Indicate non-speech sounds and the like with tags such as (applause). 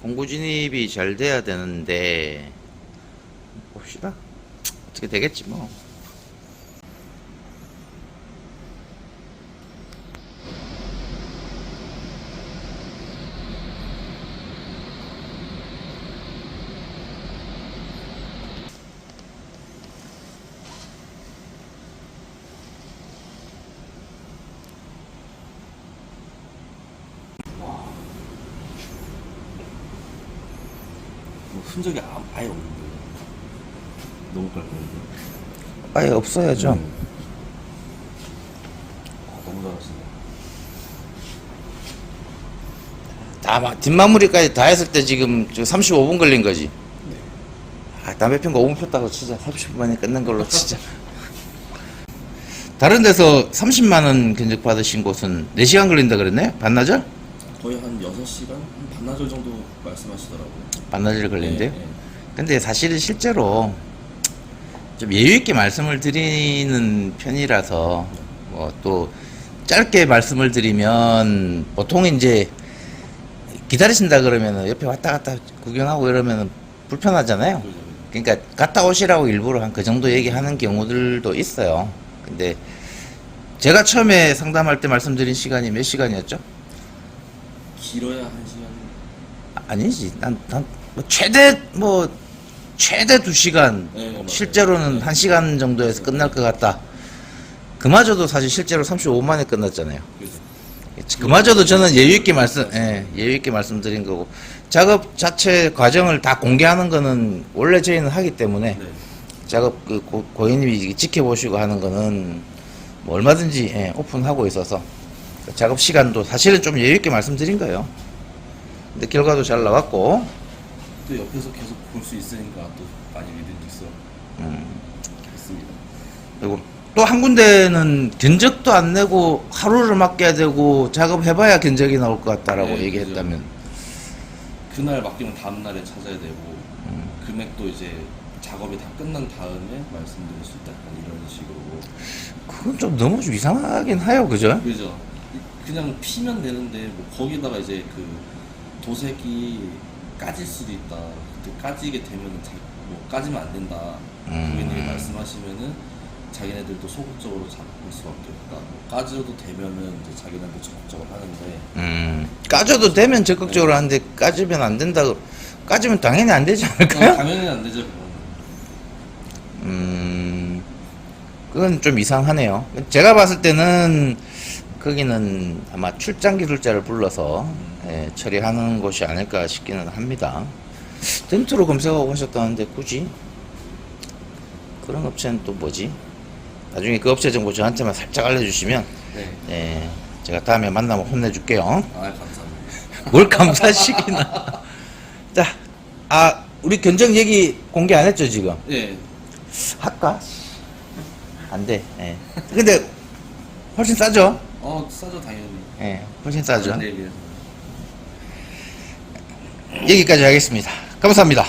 공고 진입이 잘 돼야 되는데 봅시다. 어떻게 되겠지 뭐. 뭐 흔적이 아, 아예 없는데 너무 깔끔한데 아예 없어야죠. 음. 아, 너무 잘하시네 다 마- 뒷마무리까지 다 했을 때 지금 35분 걸린 거지. 아, 담배 핀거 5분 폈다고 치자. 30분 만에 끝난 걸로 치자. 다른 데서 30만 원 견적 받으신 곳은 4시간 걸린다 그랬네? 반나절? 거의 한 6시간? 한 반나절 정도 말씀하시더라고요 반나절 걸린대요? 네, 네. 근데 사실은 실제로 좀 여유 있게 말씀을 드리는 편이라서 뭐 또 짧게 말씀을 드리면 보통 이제 기다리신다 그러면은 옆에 왔다 갔다 구경하고 이러면은 불편하잖아요. 그죠. 그러니까 갔다 오시라고 일부러 한 그 정도 얘기하는 경우들도 있어요. 근데 제가 처음에 상담할 때 말씀드린 시간이 몇 시간이었죠? 길어야 한 시간 아니지. 난, 난, 뭐 최대, 뭐, 최대 두 시간. 네, 맞아요. 실제로는 한 시간 정도에서 끝날 것 같다. 그마저도 사실 실제로 35만에 끝났잖아요. 그죠 그마저도 저는 예유 있게 말씀, 예, 예유 있게 말씀드린 거고. 작업 자체 과정을 다 공개하는 거는 원래 저희는 하기 때문에 네. 작업 그 고, 고객님이 지켜보시고 하는 거는 뭐 얼마든지 예, 오픈하고 있어서 그 작업 시간도 사실은 좀 여유 있게 말씀드린 거예요. 근데 결과도 잘 나왔고, 또 옆에서 계속 볼 수 있으니까 또 많이 믿을 수 음, 있습니다. 그리고 또 한 군데는 견적도 안 내고 하루를 맡겨야 되고 작업해봐야 견적이 나올 것 같다라고 네, 얘기했다면. 그날 맡기면 다음 날에 찾아야 되고 음. 금액도 이제 작업이 다 끝난 다음에 말씀드릴 수 있다. 이런 식으로. 그건 좀 너무 좀 이상하긴 해요, 그죠? 그죠 그냥 피면 되는데 뭐 거기다가 이제 그 도색이 까질 수도 있다 그때 까지게 되면 자, 뭐 까지면 안 된다 음. 고객님이 말씀하시면은 자기네들도 소극적으로 잡을 수밖에 없다 뭐 까져도 되면은 이제 자기네도 적극적으로 하는데 음, 까져도 되면 적극적으로 하는데 까지면 안 된다. 까지면 당연히 안 되지 어, 않을까요? 당연히 안 되죠 그거는 음, 그건 좀 이상하네요. 제가 봤을 때는 거기는 아마 출장 기술자를 불러서 예, 처리하는 곳이 아닐까 싶기는 합니다. 덴트로 검색하고 하셨다는데 굳이 그런 업체는 또 뭐지? 나중에 그 업체 정보 저한테만 살짝 알려주시면 네. 예, 제가 다음에 만나면 혼내줄게요. 아 감사합니다 뭘 감사시키나? (laughs) 자, 아 우리 견적 얘기 공개 안 했죠 지금? 예 할까? 안 돼. 예. 근데 훨씬 싸죠? 어 싸죠 당연히 예, 훨씬 싸죠. 다른 데에 비해서. 여기까지 하겠습니다. 감사합니다.